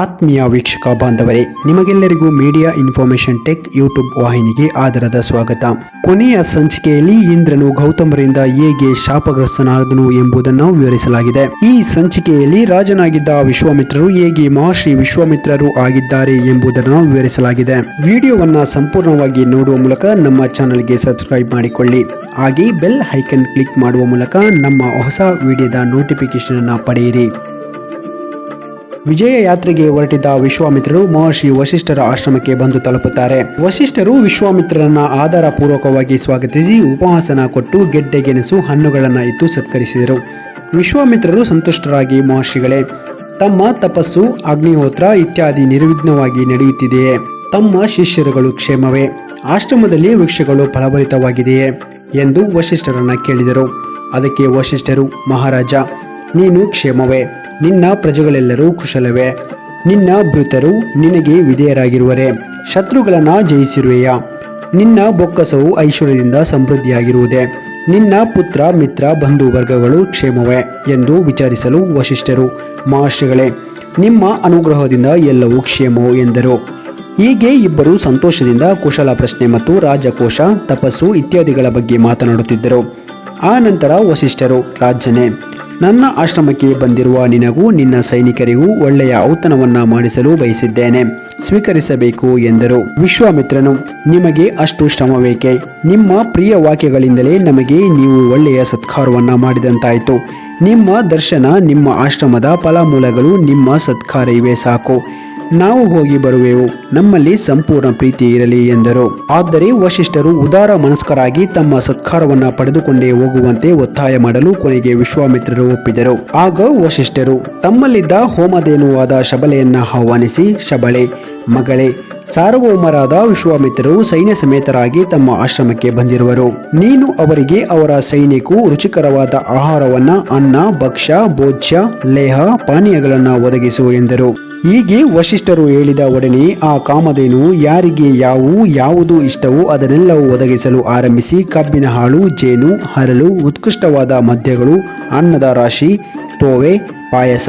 ಆತ್ಮೀಯ ವೀಕ್ಷಕ ಬಾಂಧವರೇ, ನಿಮಗೆಲ್ಲರಿಗೂ ಮೀಡಿಯಾ ಇನ್ಫಾರ್ಮೇಶನ್ ಟೆಕ್ ಯೂಟ್ಯೂಬ್ ವಾಹಿನಿಗೆ ಆಧಾರದ ಸ್ವಾಗತ. ಕೊನೆಯ ಸಂಚಿಕೆಯಲ್ಲಿ ಇಂದ್ರನು ಗೌತಮರಿಂದ ಹೇಗೆ ಶಾಪಗ್ರಸ್ತನಾದನು ಎಂಬುದನ್ನು ವಿವರಿಸಲಾಗಿದೆ. ಈ ಸಂಚಿಕೆಯಲ್ಲಿ ರಾಜನಾಗಿದ್ದ ವಿಶ್ವಾಮಿತ್ರರು ಹೇಗೆ ಮಹರ್ಷಿ ವಿಶ್ವಾಮಿತ್ರರು ಆಗಿದ್ದಾರೆ ಎಂಬುದನ್ನು ವಿವರಿಸಲಾಗಿದೆ. ವಿಡಿಯೋವನ್ನ ಸಂಪೂರ್ಣವಾಗಿ ನೋಡುವ ಮೂಲಕ ನಮ್ಮ ಚಾನೆಲ್ಗೆ ಸಬ್ಸ್ಕ್ರೈಬ್ ಮಾಡಿಕೊಳ್ಳಿ. ಹಾಗೆ ಬೆಲ್ ಐಕನ್ ಕ್ಲಿಕ್ ಮಾಡುವ ಮೂಲಕ ನಮ್ಮ ಹೊಸ ವಿಡಿಯೋದ ನೋಟಿಫಿಕೇಶನ್ ಅನ್ನು ಪಡೆಯಿರಿ. ವಿಜಯ ಯಾತ್ರೆಗೆ ಹೊರಟಿದ್ದ ವಿಶ್ವಾಮಿತ್ರರು ಮಹರ್ಷಿ ವಶಿಷ್ಠರ ಆಶ್ರಮಕ್ಕೆ ಬಂದು ತಲುಪುತ್ತಾರೆ. ವಶಿಷ್ಠರು ವಿಶ್ವಾಮಿತ್ರರನ್ನ ಆಧಾರ ಪೂರ್ವಕವಾಗಿ ಸ್ವಾಗತಿಸಿ ಉಪಹಾಸನ ಕೊಟ್ಟು ಗೆಡ್ಡೆ ಗೆಣಸು ಹಣ್ಣುಗಳನ್ನು ಇತ್ತು ಸತ್ಕರಿಸಿದರು. ವಿಶ್ವಾಮಿತ್ರರು ಸಂತುಷ್ಟರಾಗಿ ಮಹರ್ಷಿಗಳೇ, ತಮ್ಮ ತಪಸ್ಸು, ಅಗ್ನಿಹೋತ್ರ ಇತ್ಯಾದಿ ನಿರ್ವಿಘ್ನವಾಗಿ ನಡೆಯುತ್ತಿದೆಯೇ? ತಮ್ಮ ಶಿಷ್ಯರುಗಳು ಕ್ಷೇಮವೇ? ಆಶ್ರಮದಲ್ಲಿ ವೃಕ್ಷಗಳು ಫಲಭರಿತವಾಗಿದೆಯೇ? ಎಂದು ವಶಿಷ್ಠರನ್ನ ಕೇಳಿದರು. ಅದಕ್ಕೆ ವಶಿಷ್ಠರು ಮಹಾರಾಜ, ನೀನು ಕ್ಷೇಮವೇ? ನಿನ್ನ ಪ್ರಜೆಗಳೆಲ್ಲರೂ ಕುಶಲವೇ. ನಿನ್ನ ಭೃತರು ನಿನಗೆ ವಿಧೇಯರಾಗಿರುವರೆ. ಶತ್ರುಗಳನ್ನ ಜಯಿಸಿರುವೆಯಾ. ನಿನ್ನ ಬೊಕ್ಕಸವು ಐಶ್ವರ್ಯದಿಂದ ಸಮೃದ್ಧಿಯಾಗಿರುವುದೇ. ನಿನ್ನ ಪುತ್ರ, ಮಿತ್ರ ಬಂಧು ವರ್ಗಗಳು ಕ್ಷೇಮವೇ ಎಂದು ವಿಚಾರಿಸಲು ವಶಿಷ್ಠರು, ಮಹರ್ಷಿಗಳೇ, ನಿಮ್ಮ ಅನುಗ್ರಹದಿಂದ ಎಲ್ಲವೂ ಕ್ಷೇಮವು ಎಂದರು. ಹೀಗೆ ಇಬ್ಬರು ಸಂತೋಷದಿಂದ ಕುಶಲ ಪ್ರಶ್ನೆ ಮತ್ತು ರಾಜಕೋಶ, ತಪಸ್ಸು ಇತ್ಯಾದಿಗಳ ಬಗ್ಗೆ ಮಾತನಾಡುತ್ತಿದ್ದರು. ಆ ನಂತರ ವಸಿಷ್ಠರು ರಾಜನೇ ನನ್ನ ಆಶ್ರಮಕ್ಕೆ ಬಂದಿರುವ ನಿನಗೂ ನಿನ್ನ ಸೈನಿಕರಿಗೂ ಒಳ್ಳೆಯ ಔತಣವನ್ನ ಮಾಡಿಸಲು ಬಯಸಿದ್ದೇನೆ. ಸ್ವೀಕರಿಸಬೇಕು ಎಂದರು. ವಿಶ್ವಾಮಿತ್ರನು, ನಿಮಗೆ ಅಷ್ಟು ಶ್ರಮವೇಕೆ? ನಿಮ್ಮ ಪ್ರಿಯ ವಾಕ್ಯಗಳಿಂದಲೇ ನಮಗೆ ನೀವು ಒಳ್ಳೆಯ ಸತ್ಕಾರವನ್ನ ಮಾಡಿದಂತಾಯಿತು. ನಿಮ್ಮ ದರ್ಶನ, ನಿಮ್ಮ ಆಶ್ರಮದ ಫಲಮೂಲಗಳು ನಿಮ್ಮ ಸತ್ಕಾರ ಇವೆ ಸಾಕು. ನಾವು ಹೋಗಿ ಬರುವೆವು. ನಮ್ಮಲ್ಲಿ ಸಂಪೂರ್ಣ ಪ್ರೀತಿ ಇರಲಿ ಎಂದರು. ಆದರೆ ವಶಿಷ್ಠರು ಉದಾರ ಮನಸ್ಕರಾಗಿ ತಮ್ಮ ಸತ್ಕಾರವನ್ನ ಪಡೆದುಕೊಂಡೇ ಹೋಗುವಂತೆ ಒತ್ತಾಯ ಮಾಡಲು ಕೊನೆಗೆ ವಿಶ್ವಾಮಿತ್ರರು ಒಪ್ಪಿದರು. ಆಗ ವಶಿಷ್ಠರು, ತಮ್ಮಲ್ಲಿದ್ದ ಹೋಮಧೇನುವಾದ ಶಬಲೆಯನ್ನ ಆಹ್ವಾನಿಸಿ, ಶಬಳೆ, ಮಗಳೇ, ಸಾರ್ವಭೌಮರಾದ ವಿಶ್ವಾಮಿತ್ರರು ಸೈನ್ಯ ಸಮೇತರಾಗಿ ತಮ್ಮ ಆಶ್ರಮಕ್ಕೆ ಬಂದಿರುವರು. ನೀನು ಅವರಿಗೆ ಅವರ ಸೈನ್ಯಕ್ಕೂ ರುಚಿಕರವಾದ ಆಹಾರವನ್ನ, ಅನ್ನ, ಭಕ್ಷ್ಯ, ಭೋಜ್ಯ, ಲೇಹ, ಪಾನೀಯಗಳನ್ನ ಒದಗಿಸು ಎಂದರು. ಹೀಗೆ ವಶಿಷ್ಠರು ಹೇಳಿದ ಒಡನೆ ಆ ಕಾಮಧೇನು ಯಾರಿಗೆ ಯಾವು ಯಾವುದು ಇಷ್ಟವೋ ಅದನ್ನೆಲ್ಲವೂ ಒದಗಿಸಲು ಆರಂಭಿಸಿ ಕಬ್ಬಿನ ಹಾಳು ಜೇನು, ಹರಳು, ಉತ್ಕೃಷ್ಟವಾದ ಮದ್ಯಗಳು, ಅನ್ನದ ರಾಶಿ, ತೋವೆ, ಪಾಯಸ,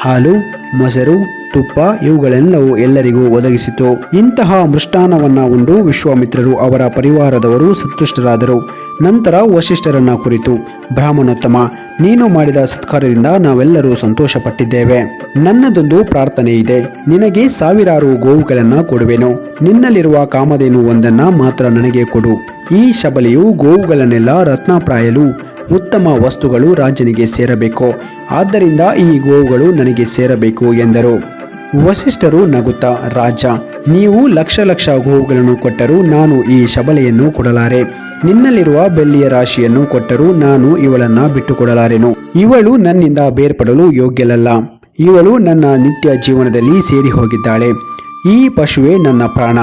ಹಾಲು, ಮೊಸರು ತುಪ್ಪ ಇವುಗಳೆಲ್ಲವೂ ಎಲ್ಲರಿಗೂ ಒದಗಿಸಿತು. ಇಂತಹ ಮೃಷ್ಟಾನವನ್ನ ಉಂಡು ವಿಶ್ವಾಮಿತ್ರರು ಅವರ ಪರಿವಾರದವರು ಸಂತುಷ್ಟರಾದರು. ನಂತರ ವಶಿಷ್ಠರನ್ನ ಕುರಿತು, ಬ್ರಾಹ್ಮಣೋತ್ತಮ, ನೀನು ಮಾಡಿದ ಸತ್ಕಾರದಿಂದ ನಾವೆಲ್ಲರೂ ಸಂತೋಷಪಟ್ಟಿದ್ದೇವೆ. ನನ್ನದೊಂದು ಪ್ರಾರ್ಥನೆ ಇದೆ ನಿನಗೆ ಸಾವಿರಾರು ಗೋವುಗಳನ್ನ ಕೊಡುವೆನು. ನಿನ್ನಲ್ಲಿರುವ ಕಾಮಧೇನು ಒಂದನ್ನ ಮಾತ್ರ ನನಗೆ ಕೊಡು. ಈ ಶಬಲಿಯು ಗೋವುಗಳನ್ನೆಲ್ಲ ರತ್ನಪ್ರಾಯಲು ಉತ್ತಮ ವಸ್ತುಗಳು ರಾಜನಿಗೆ ಸೇರಬೇಕು. ಆದ್ದರಿಂದ ಈ ಗೋವುಗಳು ನನಗೆ ಸೇರಬೇಕು ಎಂದರು. ವಸಿಷ್ಠರು ನಗುತ್ತಾ, ರಾಜ, ನೀವು ಲಕ್ಷ ಲಕ್ಷ ಗೋವುಗಳನ್ನು ಕೊಟ್ಟರೂ ನಾನು ಈ ಶಬಲೆಯನ್ನು ಕೊಡಲಾರೆ. ನಿನ್ನಲ್ಲಿರುವ ಬೆಳ್ಳಿಯ ರಾಶಿಯನ್ನು ಕೊಟ್ಟರೂ ನಾನು ಇವಳನ್ನ ಬಿಟ್ಟುಕೊಡಲಾರೆನು. ಇವಳು ನನ್ನಿಂದ ಬೇರ್ಪಡಲು ಯೋಗ್ಯಲಲ್ಲ ಇವಳು ನನ್ನ ನಿತ್ಯ ಜೀವನದಲ್ಲಿ ಸೇರಿ ಹೋಗಿದ್ದಾಳೆ ಈ ಪಶುವೆ ನನ್ನ ಪ್ರಾಣ.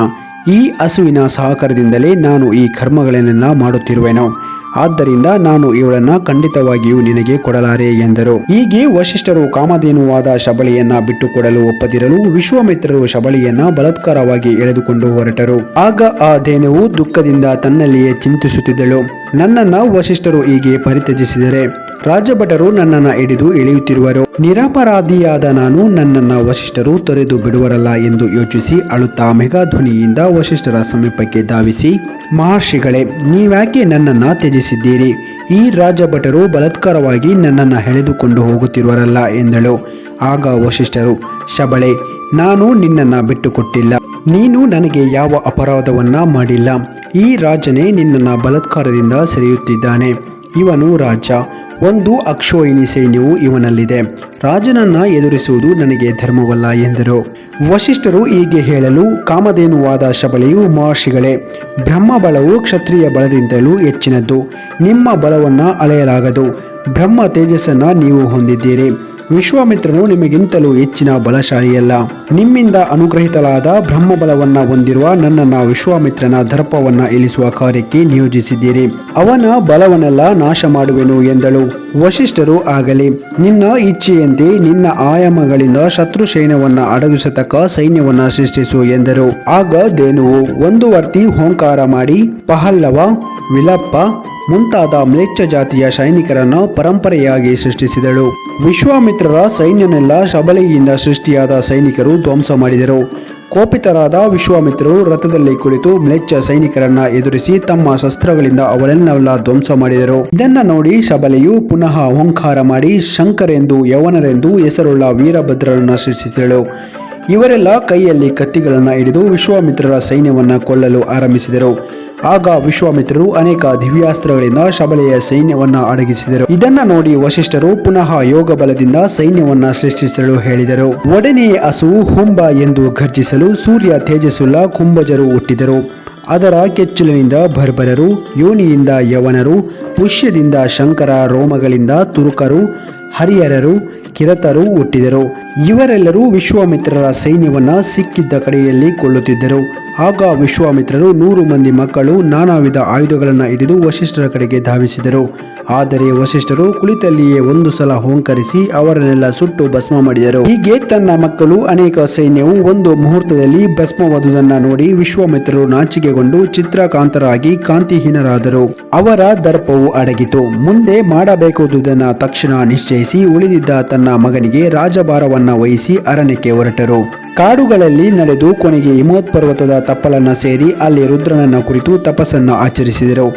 ಈ ಹಸುವಿನ ಸಹಕಾರದಿಂದಲೇ ನಾನು ಈ ಕರ್ಮಗಳನ್ನೆಲ್ಲ ಮಾಡುತ್ತಿರುವೆನು. ಆದ್ದರಿಂದ ನಾನು ಇವಳನ್ನ ಖಂಡಿತವಾಗಿಯೂ ನಿನಗೆ ಕೊಡಲಾರೆ ಎಂದರು. ಹೀಗೆ ವಶಿಷ್ಠರು ಕಾಮಧೇನುವಾದ ಶಬಳಿಯನ್ನ ಬಿಟ್ಟುಕೊಡಲು ಒಪ್ಪದಿರಲು ವಿಶ್ವಾಮಿತ್ರರು ಶಬಳಿಯನ್ನ ಬಲತ್ಕಾರವಾಗಿ ಎಳೆದುಕೊಂಡು ಹೊರಟರು. ಆಗ ಆ ಧೇನುವು ದುಃಖದಿಂದ ತನ್ನಲ್ಲಿಯೇ ಚಿಂತಿಸುತ್ತಿದ್ದಳು. ನನ್ನನ್ನ ವಶಿಷ್ಠರು ಹೀಗೆ ಪರಿತ್ಯಜಿಸಿದರೆ ರಾಜಭಟರು ನನ್ನನ್ನು ಹಿಡಿದು ಎಳೆಯುತ್ತಿರುವರು ನಿರಪರಾಧಿಯಾದ ನಾನು ನನ್ನನ್ನ ವಶಿಷ್ಠರು ತೊರೆದು ಬಿಡುವರಲ್ಲ ಎಂದು ಯೋಚಿಸಿ ಅಳುತ್ತಾ ಮೆಗಾಧ್ವನಿಯಿಂದ ವಶಿಷ್ಠರ ಸಮೀಪಕ್ಕೆ ಧಾವಿಸಿ, ಮಹರ್ಷಿಗಳೇ, ನೀವ್ಯಾಕೆ ನನ್ನನ್ನ ತ್ಯಜಿಸಿದ್ದೀರಿ? ಈ ರಾಜಭಟರು ಬಲಾತ್ಕಾರವಾಗಿ ನನ್ನನ್ನ ಎಳೆದುಕೊಂಡು ಹೋಗುತ್ತಿರುವರಲ್ಲ ಎಂದಳು. ಆಗ ವಶಿಷ್ಠರು ಶಬಳೆ, ನಾನು ನಿನ್ನನ್ನ ಬಿಟ್ಟುಕೊಟ್ಟಿಲ್ಲ. ನೀನು ನನಗೆ ಯಾವ ಅಪರಾಧವನ್ನ ಮಾಡಿಲ್ಲ. ಈ ರಾಜನೇ ನಿನ್ನನ್ನ ಬಲತ್ಕಾರದಿಂದ ಸೆರೆಯುತ್ತಿದ್ದಾನೆ. ಇವನು ರಾಜ. ಒಂದು ಅಕ್ಷೋಹಿಣಿ ಸೈನ್ಯವು ಇವನಲ್ಲಿದೆ. ರಾಜನನ್ನ ಎದುರಿಸುವುದು ನನಗೆ ಧರ್ಮವಲ್ಲ ಎಂದರು. ವಶಿಷ್ಠರು ಹೀಗೆ ಹೇಳಲು ಕಾಮಧೇನುವಾದ ಶಬಳೆಯು ಮಹರ್ಷಿಗಳೇ ಬ್ರಹ್ಮ ಬಲವು ಕ್ಷತ್ರಿಯ ಬಲದಿಂದಲೂ ಹೆಚ್ಚಿನದ್ದು. ನಿಮ್ಮ ಬಲವನ್ನು ಅಳೆಯಲಾಗದು. ಬ್ರಹ್ಮ ತೇಜಸ್ಸನ್ನು ನೀವು ಹೊಂದಿದ್ದೀರಿ. ವಿಶ್ವಾಮಿತ್ರನು ನಿಮಗಿಂತಲೂ ಹೆಚ್ಚಿನ ಬಲಶಾಲಿಯಲ್ಲ. ನಿಮ್ಮಿಂದ ಅನುಗ್ರಹಿತಲಾದ ಬ್ರಹ್ಮಬಲವನ್ನ ಹೊಂದಿರುವ ನನ್ನನ್ನ ವಿಶ್ವಾಮಿತ್ರನ ದರ್ಪವನ್ನ ಇಳಿಸುವ ಕಾರ್ಯಕ್ಕೆ ನಿಯೋಜಿಸಿದ್ದೀರಿ. ಅವನ ಬಲವನ್ನೆಲ್ಲ ನಾಶ ಮಾಡುವೆನು ಎಂದಳು. ವಶಿಷ್ಠರು ಆಗಲಿ, ನಿನ್ನ ಇಚ್ಛೆಯಂತೆ ನಿನ್ನ ಆಯಾಮಗಳಿಂದ ಶತ್ರು ಸೈನ್ಯವನ್ನ ಅಡಗಿಸತಕ್ಕ ಸೈನ್ಯವನ್ನ ಸೃಷ್ಟಿಸು ಎಂದರು. ಆಗ ಧೇನುವು ಒಂದು ವರ್ತಿ ಹೋಂಕಾರ ಮಾಡಿ, ಪಹಲ್ಲವ, ವಿಲಪ್ಪ ಮುಂತಾದ ಮ್ಲೇಚ್ಛ ಜಾತಿಯ ಸೈನಿಕರನ್ನು ಪರಂಪರೆಯಾಗಿ ಸೃಷ್ಟಿಸಿದಳು. ವಿಶ್ವಾಮಿತ್ರರ ಸೈನ್ಯನೆಲ್ಲ ಶಬಲೆಯಿಂದ ಸೃಷ್ಟಿಯಾದ ಸೈನಿಕರು ಧ್ವಂಸ ಮಾಡಿದರು. ಕೋಪಿತರಾದ ವಿಶ್ವಾಮಿತ್ರರು ರಥದಲ್ಲಿ ಕುಳಿತು ಮ್ಲೇಚ್ಛ ಸೈನಿಕರನ್ನ ಎದುರಿಸಿ ತಮ್ಮ ಶಸ್ತ್ರಗಳಿಂದ ಅವರನ್ನೆಲ್ಲ ಧ್ವಂಸ ಮಾಡಿದರು. ಇದನ್ನ ನೋಡಿ ಶಬಲೆಯು ಪುನಃ ಓಂಕಾರ ಮಾಡಿ ಶಂಕರೆಂದು, ಯವನರೆಂದು ಹೆಸರುಳ್ಳ ವೀರಭದ್ರರನ್ನ ಸೃಷ್ಟಿಸಿದಳು. ಇವರೆಲ್ಲ ಕೈಯಲ್ಲಿ ಕತ್ತಿಗಳನ್ನು ಹಿಡಿದು ವಿಶ್ವಾಮಿತ್ರರ ಸೈನ್ಯವನ್ನ ಕೊಲ್ಲಲು ಆರಂಭಿಸಿದರು. ಆಗ ವಿಶ್ವಾಮಿತ್ರರು ಅನೇಕ ದಿವ್ಯಾಸ್ತ್ರಗಳಿಂದ ಶಬಲೆಯ ಸೈನ್ಯವನ್ನ ಅಡಗಿಸಿದರು. ಇದನ್ನ ನೋಡಿ ವಶಿಷ್ಠರು ಪುನಃ ಯೋಗ ಬಲದಿಂದ ಸೈನ್ಯವನ್ನ ಸೃಷ್ಟಿಸಲು ಹೇಳಿದರು. ಒಡನೆಯ ಹಸುವು ಹುಂಬ ಎಂದು ಘರ್ಜಿಸಲು ಸೂರ್ಯ ತೇಜಸ್ಸುಲ್ಲ ಕುಂಭಜರು ಹುಟ್ಟಿದರು. ಅದರ ಕೆಚ್ಚಲಿನಿಂದ ಬರ್ಬರರು, ಯೋನಿಯಿಂದ ಯವನರು, ಪುಷ್ಯದಿಂದ ಶಂಕರ, ರೋಮಗಳಿಂದ ತುರುಕರು, ಹರಿಹರರು, ಕಿರತರು ಹುಟ್ಟಿದರು. ಇವರೆಲ್ಲರೂ ವಿಶ್ವಾಮಿತ್ರರ ಸೈನ್ಯವನ್ನ ಸಿಕ್ಕಿದ್ದ ಕಡೆಯಲ್ಲಿ ಕೊಳ್ಳುತ್ತಿದ್ದರು. ಆಗ ವಿಶ್ವಾಮಿತ್ರರು ನೂರು ಮಂದಿ ಮಕ್ಕಳು ನಾನಾ ವಿಧ ಆಯುಧಗಳನ್ನು ಹಿಡಿದು ವಶಿಷ್ಠರ ಕಡೆಗೆ ಧಾವಿಸಿದರು. ಆದರೆ ವಶಿಷ್ಠರು ಕುಳಿತಲ್ಲಿಯೇ ಒಂದು ಸಲ ಹೋಂಕರಿಸಿ ಅವರನ್ನೆಲ್ಲ ಸುಟ್ಟು ಭಸ್ಮ ಮಾಡಿದರು. ಹೀಗೆ ತನ್ನ ಮಕ್ಕಳು ಅನೇಕ ಸೈನ್ಯವು ಒಂದು ಮುಹೂರ್ತದಲ್ಲಿ ಭಸ್ಮವಾದುದನ್ನು ನೋಡಿ ವಿಶ್ವಾಮಿತ್ರರು ನಾಚಿಕೆಗೊಂಡು ಚಿತ್ರಕಾಂತರಾಗಿ ಕಾಂತಿಹೀನರಾದರು. ಅವರ ದರ್ಪವು ಅಡಗಿತು. ಮುಂದೆ ಮಾಡಬೇಕಾದುದನ್ನ ತಕ್ಷಣ ನಿಶ್ಚಯಿಸಿ ಉಳಿದಿದ್ದ ತನ್ನ ಮಗನಿಗೆ ರಾಜಭಾರವನ್ನ ವಹಿಸಿ ಅರಣ್ಯಕ್ಕೆ ಹೊರಟರು. ಕಾಡುಗಳಲ್ಲಿ ನಡೆದು ಕೊನೆಗೆ ಹಿಮೋತ್ ಪರ್ವತದ ತಪ್ಪಲನ್ನು ಸೇರಿ ಅಲ್ಲಿ ರುದ್ರನನ್ನ ಕುರಿತು ತಪಸ್ಸನ್ನು ಆಚರಿಸಿದರು.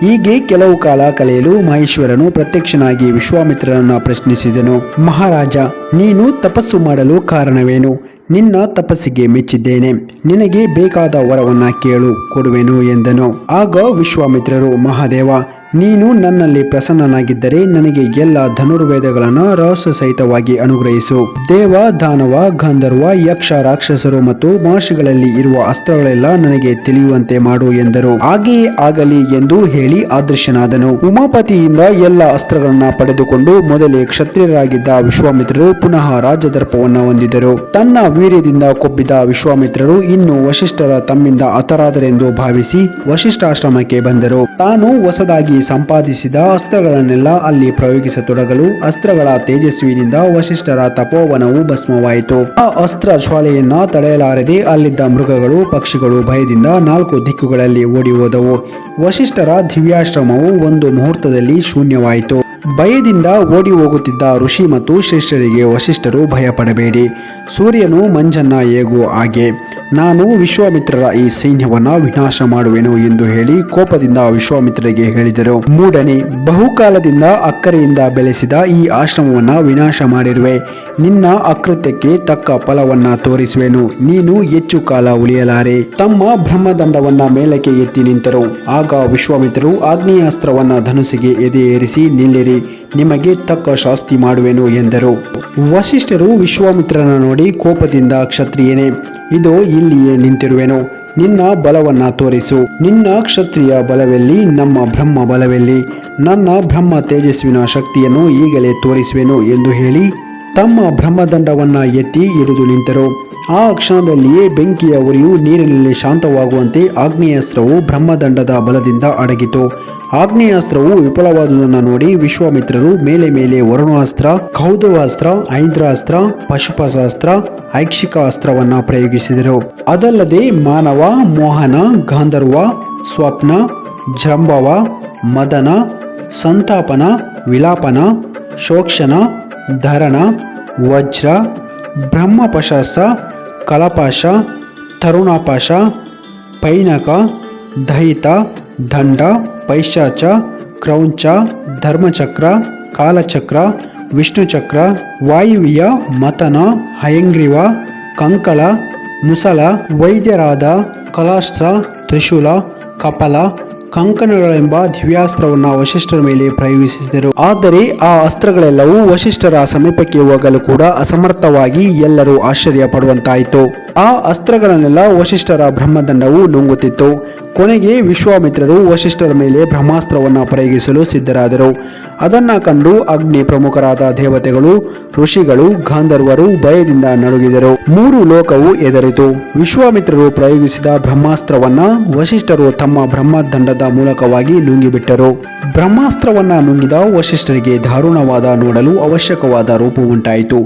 ಹೀಗೆ ಕೆಲವು ಕಾಲ ಕಳೆಯಲು ಮಹೇಶ್ವರನು ಪ್ರತ್ಯಕ್ಷನಾಗಿ ವಿಶ್ವಾಮಿತ್ರನನ್ನು ಪ್ರಶ್ನಿಸಿದನು. ಮಹಾರಾಜ, ನೀನು ತಪಸ್ಸು ಮಾಡಲು ಕಾರಣವೇನು? ನಿನ್ನ ತಪಸ್ಸಿಗೆ ಮೆಚ್ಚಿದ್ದೇನೆ. ನಿನಗೆ ಬೇಕಾದ ವರವನ್ನ ಕೇಳು, ಕೊಡುವೆನು ಎಂದನು. ಆಗ ವಿಶ್ವಾಮಿತ್ರರು, ಮಹಾದೇವ ನೀನು ನನ್ನಲ್ಲಿ ಪ್ರಸನ್ನನಾಗಿದ್ದರೆ ನನಗೆ ಎಲ್ಲ ಧನುರ್ವೇದಗಳನ್ನು ರಹಸ್ಯ ಸಹಿತವಾಗಿ ಅನುಗ್ರಹಿಸು. ದೇವ, ದಾನವ, ಗಂಧರ್ವ, ಯಕ್ಷ, ರಾಕ್ಷಸರು ಮತ್ತು ಮಹರ್ಷಿಗಳಲ್ಲಿ ಇರುವ ಅಸ್ತ್ರಗಳೆಲ್ಲ ನನಗೆ ತಿಳಿಯುವಂತೆ ಮಾಡು ಎಂದರು. ಹಾಗೆಯೇ ಆಗಲಿ ಎಂದು ಹೇಳಿ ಅದೃಶ್ಯನಾದನು ಉಮಾಪತಿಯಿಂದ ಎಲ್ಲ ಅಸ್ತ್ರಗಳನ್ನ ಪಡೆದುಕೊಂಡು ಮೊದಲೇ ಕ್ಷತ್ರಿಯರಾಗಿದ್ದ ವಿಶ್ವಾಮಿತ್ರರು ಪುನಃ ರಾಜದರ್ಪವನ್ನ ಹೊಂದಿದರು. ತನ್ನ ವೀರ್ಯದಿಂದ ಕೊಬ್ಬಿದ ವಿಶ್ವಾಮಿತ್ರರು ಇನ್ನು ವಶಿಷ್ಠರ ತಮ್ಮಿಂದ ಹತರಾದರೆಂದು ಭಾವಿಸಿ ವಶಿಷ್ಠಾಶ್ರಮಕ್ಕೆ ಬಂದರು. ತಾನು ಹೊಸದಾಗಿ ಸಂಪಾದಿಸಿದ ಅಸ್ತ್ರಗಳನ್ನೆಲ್ಲ ಅಲ್ಲಿ ಪ್ರಯೋಗಿಸತೊಡಗಲು ಅಸ್ತ್ರಗಳ ತೇಜಸ್ವಿನಿಂದ ವಶಿಷ್ಠರ ತಪೋವನವು ಭಸ್ಮವಾಯಿತು. ಆ ಅಸ್ತ್ರ ಜ್ವಾಲೆಯನ್ನ ತಡೆಯಲಾರದೆ ಅಲ್ಲಿದ್ದ ಮೃಗಗಳು, ಪಕ್ಷಿಗಳು ಭಯದಿಂದ ನಾಲ್ಕು ದಿಕ್ಕುಗಳಲ್ಲಿ ಓಡಿ ಹೋದವು. ವಶಿಷ್ಠರ ದಿವ್ಯಾಶ್ರಮವು ಒಂದು ಮುಹೂರ್ತದಲ್ಲಿ ಶೂನ್ಯವಾಯಿತು. ಭಯದಿಂದ ಓಡಿ ಹೋಗುತ್ತಿದ್ದ ಋಷಿ ಮತ್ತು ಶ್ರೇಷ್ಠರಿಗೆ ವಶಿಷ್ಠರು ಭಯಪಡಬೇಡಿ. ಸೂರ್ಯನು ಮಂಜನ್ನ ಏಗು ಹಾಗೆ. ನಾನು ವಿಶ್ವಾಮಿತ್ರರ ಈ ಸೈನ್ಯವನ್ನು ವಿನಾಶ ಮಾಡುವೆನು ಎಂದು ಹೇಳಿ ಕೋಪದಿಂದ ವಿಶ್ವಾಮಿತ್ರರಿಗೆ ಹೇಳಿದರು. ಮೂಡನೆ, ಬಹುಕಾಲದಿಂದ ಅಕ್ಕರೆಯಿಂದ ಬೆಳೆಸಿದ ಈ ಆಶ್ರಮವನ್ನು ವಿನಾಶ ಮಾಡಿರುವೆ. ನಿನ್ನ ಅಕೃತ್ಯಕ್ಕೆ ತಕ್ಕ ಫಲವನ್ನ ತೋರಿಸುವೆನು. ನೀನು ಹೆಚ್ಚು ಕಾಲ ಉಳಿಯಲಾರೆ. ತಮ್ಮ ಬ್ರಹ್ಮದಂಡವನ್ನ ಮೇಲಕ್ಕೆ ಎತ್ತಿ ನಿಂತರು. ಆಗ ವಿಶ್ವಾಮಿತ್ರರು ಆಗ್ನೇಯಾಸ್ತ್ರವನ್ನ ಧನುಸಿಗೆ ಎದೆ ಏರಿಸಿ ನಿಲ್ಲಿರಿ. ನಿಮಗೆ ತಕ್ಕ ಶಾಸ್ತಿ ಮಾಡುವೆನು ಎಂದರು. ವಶಿಷ್ಠರು ವಿಶ್ವಾಮಿತ್ರನ ನೋಡಿ ಕೋಪದಿಂದ ಕ್ಷತ್ರಿಯನೇ, ಇದು ಇಲ್ಲಿಯೇ ನಿಂತಿರುವೆನು. ನಿನ್ನ ಬಲವನ್ನ ತೋರಿಸು. ನಿನ್ನ ಕ್ಷತ್ರಿಯ ಬಲವೆಲ್ಲಿ, ನಮ್ಮ ಬ್ರಹ್ಮ ಬಲವೆಲ್ಲಿ? ನನ್ನ ಬ್ರಹ್ಮ ತೇಜಸ್ವಿನ ಶಕ್ತಿಯನ್ನು ಈಗಲೇ ತೋರಿಸುವೆನು ಎಂದು ಹೇಳಿ ತಮ್ಮ ಬ್ರಹ್ಮದಂಡವನ್ನ ಎತ್ತಿ ಹಿಡಿದು ನಿಂತರು. ಆ ಕ್ಷಣದಲ್ಲಿಯೇ ಬೆಂಕಿಯ ಉರಿಯು ನೀರಿನಲ್ಲಿ ಶಾಂತವಾಗುವಂತೆ ಆಗ್ನೇಯಾಸ್ತ್ರವು ಬ್ರಹ್ಮದಂಡದ ಬಲದಿಂದ ಅಡಗಿತು. ಆಗ್ನೇಯಾಸ್ತ್ರವು ವಿಫಲವಾದುದನ್ನು ನೋಡಿ ವಿಶ್ವಾಮಿತ್ರರು ಮೇಲೆ ಮೇಲೆ ವರುಣಾಸ್ತ್ರ ಕೌದವಾಸ್ತ್ರ ಐಂದ್ರಾಸ್ತ್ರ ಪಶುಪಸಾಸ್ತ್ರ ಐಕ್ಷಿಕ ಅಸ್ತ್ರವನ್ನು ಪ್ರಯೋಗಿಸಿದರು. ಅದಲ್ಲದೆ ಮಾನವ, ಮೋಹನ, ಗಾಂಧರ್ವ, ಸ್ವಪ್ನ, ಜಂಬವ, ಮದನ, ಸಂತಾಪನ, ವಿಲಾಪನ ಶೋಕ್ಷಣ ಧರಣ, ವಜ್ರ, ಬ್ರಹ್ಮಪಶಾಸ ಕಲಪಾಶ, ತರುಣಾಪಾಶ, ಪೈನಕ, ದಹಿತ, ದಂಡ, ಪೈಶಾಚ, ಕ್ರೌಂಚ, ಧರ್ಮಚಕ್ರ, ಕಾಲಚಕ್ರ, ವಿಷ್ಣುಚಕ್ರ, ವಾಯುವ್ಯ ಮತನ, ಹಯಂಗ್ರೀವ ಕಂಕಳ ಮುಸಲ, ವೈದ್ಯರಾದ, ಕಲಾಸ್ತ್ರ, ತ್ರಿಶೂಲ, ಕಪಲ ಕಂಕಣಗಳೆಂಬ ದಿವ್ಯಾಸ್ತ್ರವನ್ನು ವಶಿಷ್ಠರ ಮೇಲೆ ಪ್ರಯೋಗಿಸಿದರು. ಆದರೆ ಆ ಅಸ್ತ್ರಗಳೆಲ್ಲವೂ ವಶಿಷ್ಠರ ಸಮೀಪಕ್ಕೆ ಹೋಗಲು ಕೂಡ ಅಸಮರ್ಥವಾಗಿ ಎಲ್ಲರೂ ಆಶ್ಚರ್ಯ ಪಡುವಂತಾಯಿತು ಆ ಅಸ್ತ್ರಗಳನ್ನೆಲ್ಲ ವಶಿಷ್ಠರ ಬ್ರಹ್ಮದಂಡವು ನುಂಗುತ್ತಿತ್ತು. ಕೊನೆಗೆ ವಿಶ್ವಾಮಿತ್ರರು ವಶಿಷ್ಠರ ಮೇಲೆ ಬ್ರಹ್ಮಾಸ್ತ್ರವನ್ನು ಪ್ರಯೋಗಿಸಲು ಸಿದ್ಧರಾದರು. ಅದನ್ನು ಕಂಡು ಅಗ್ನಿ ಪ್ರಮುಖರಾದ ದೇವತೆಗಳು, ಋಷಿಗಳು, ಗಾಂಧರ್ವರು ಭಯದಿಂದ ನಡುಗಿದರು. ಮೂರು ಲೋಕವು ಎದರಿತು ವಿಶ್ವಾಮಿತ್ರರು ಪ್ರಯೋಗಿಸಿದ ಬ್ರಹ್ಮಾಸ್ತ್ರವನ್ನ ವಶಿಷ್ಠರು ತಮ್ಮ ಬ್ರಹ್ಮದಂಡದ ಮೂಲಕವಾಗಿ ನುಂಗಿಬಿಟ್ಟರು. ಬ್ರಹ್ಮಾಸ್ತ್ರವನ್ನ ನುಂಗಿದ ವಶಿಷ್ಠರಿಗೆ ದಾರುಣವಾದ ನೋಡಲು ಅವಶ್ಯಕವಾದ ರೂಪವುಂಟಾಯಿತು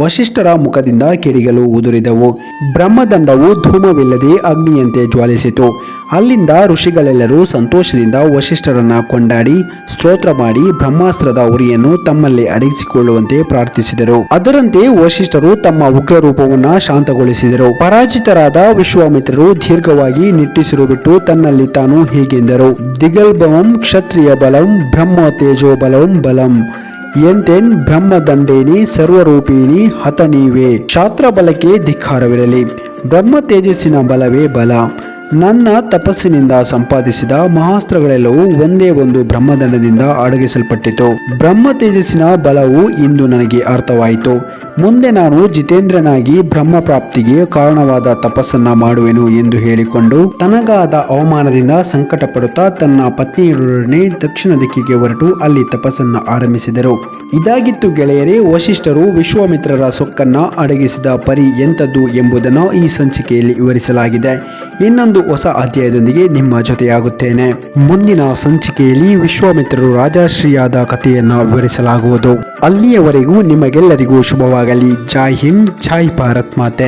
ವಶಿಷ್ಠರ ಮುಖದಿಂದ ಕಿಡಿಗಳು ಉದುರಿದವು. ಬ್ರಹ್ಮದಂಡವು ಧೂಮವಿಲ್ಲದೆ ಅಗ್ನಿಯಂತೆ ಜ್ವಾಲಿಸಿತು. ಅಲ್ಲಿಂದ ಋಷಿಗಳೆಲ್ಲರೂ ಸಂತೋಷದಿಂದ ವಶಿಷ್ಠರನ್ನ ಕೊಂಡಾಡಿ, ಸ್ತೋತ್ರ ಮಾಡಿ ಬ್ರಹ್ಮಾಸ್ತ್ರದ ಉರಿಯನ್ನು ತಮ್ಮಲ್ಲಿ ಅಡಗಿಸಿಕೊಳ್ಳುವಂತೆ ಪ್ರಾರ್ಥಿಸಿದರು. ಅದರಂತೆ ವಶಿಷ್ಠರು ತಮ್ಮ ಉಗ್ರ ರೂಪವನ್ನು ಶಾಂತಗೊಳಿಸಿದರು. ಪರಾಜಿತರಾದ ವಿಶ್ವಾಮಿತ್ರರು ದೀರ್ಘವಾಗಿ ನಿಟ್ಟಿಸಿರು ಬಿಟ್ಟು ತನ್ನಲ್ಲಿ ತಾನು ಹೀಗೆಂದರು. ದಿಗಲ್ಭವಂ ಕ್ಷತ್ರಿಯ ಬಲಂ ಬ್ರಹ್ಮ ತೇಜೋ ಬಲಂ ಬಲಂ. ಎಂತೆನ್ ಬ್ರಹ್ಮದಂಡೇನಿ ಸರ್ವರೂಪಿಣಿ ಹತ ನೀವೇ ಶಾಸ್ತ್ರ ಬಲಕ್ಕೆ ಧಿಕ್ಕಾರವಿರಲಿ. ಬ್ರಹ್ಮ ತೇಜಸ್ಸಿನ ಬಲವೇ ಬಲ. ನನ್ನ ತಪಸ್ಸಿನಿಂದ ಸಂಪಾದಿಸಿದ ಮಹಾಸ್ತ್ರಗಳೆಲ್ಲವೂ ಒಂದೇ ಒಂದು ಬ್ರಹ್ಮದಂಡದಿಂದ ಅಡಗಿಸಲ್ಪಟ್ಟಿತು. ಬ್ರಹ್ಮ ತೇಜಸ್ಸಿನ ಬಲವು ಇಂದು ನನಗೆ ಅರ್ಥವಾಯಿತು. ಮುಂದೆ ನಾನು ಜಿತೇಂದ್ರನಾಗಿ ಬ್ರಹ್ಮ ಪ್ರಾಪ್ತಿಗೆ ಕಾರಣವಾದ ತಪಸ್ಸನ್ನ ಮಾಡುವೆನು ಎಂದು ಹೇಳಿಕೊಂಡು ತನಗಾದ ಅವಮಾನದಿಂದ ಸಂಕಟ ಪಡುತ್ತಾ ತನ್ನ ಪತ್ನಿಯರೊಡನೆ ದಕ್ಷಿಣ ದಿಕ್ಕಿಗೆ ಹೊರಟು ಅಲ್ಲಿ ತಪಸ್ಸನ್ನ ಆರಂಭಿಸಿದರು. ಇದಾಗಿತ್ತು ಗೆಳೆಯರೇ ವಶಿಷ್ಠರು ವಿಶ್ವಾಮಿತ್ರರ ಸೊಕ್ಕನ್ನ ಅಡಗಿಸಿದ ಪರಿ ಎಂಥದ್ದು ಎಂಬುದನ್ನು ಈ ಸಂಚಿಕೆಯಲ್ಲಿ ವಿವರಿಸಲಾಗಿದೆ. ಇನ್ನೊಂದು ಹೊಸ ಅಧ್ಯಾಯದೊಂದಿಗೆ ನಿಮ್ಮ ಜೊತೆಯಾಗುತ್ತೇನೆ. ಮುಂದಿನ ಸಂಚಿಕೆಯಲ್ಲಿ ವಿಶ್ವಾಮಿತ್ರರು ರಾಜಶ್ರೀಯಾದ ಕಥೆಯನ್ನ ವಿವರಿಸಲಾಗುವುದು. ಅಲ್ಲಿಯವರೆಗೂ ನಿಮಗೆಲ್ಲರಿಗೂ ಶುಭವಾಗಲಿ ಜೈ ಹಿಂದ್ ಜೈ ಭಾರತ್ ಮಾತೆ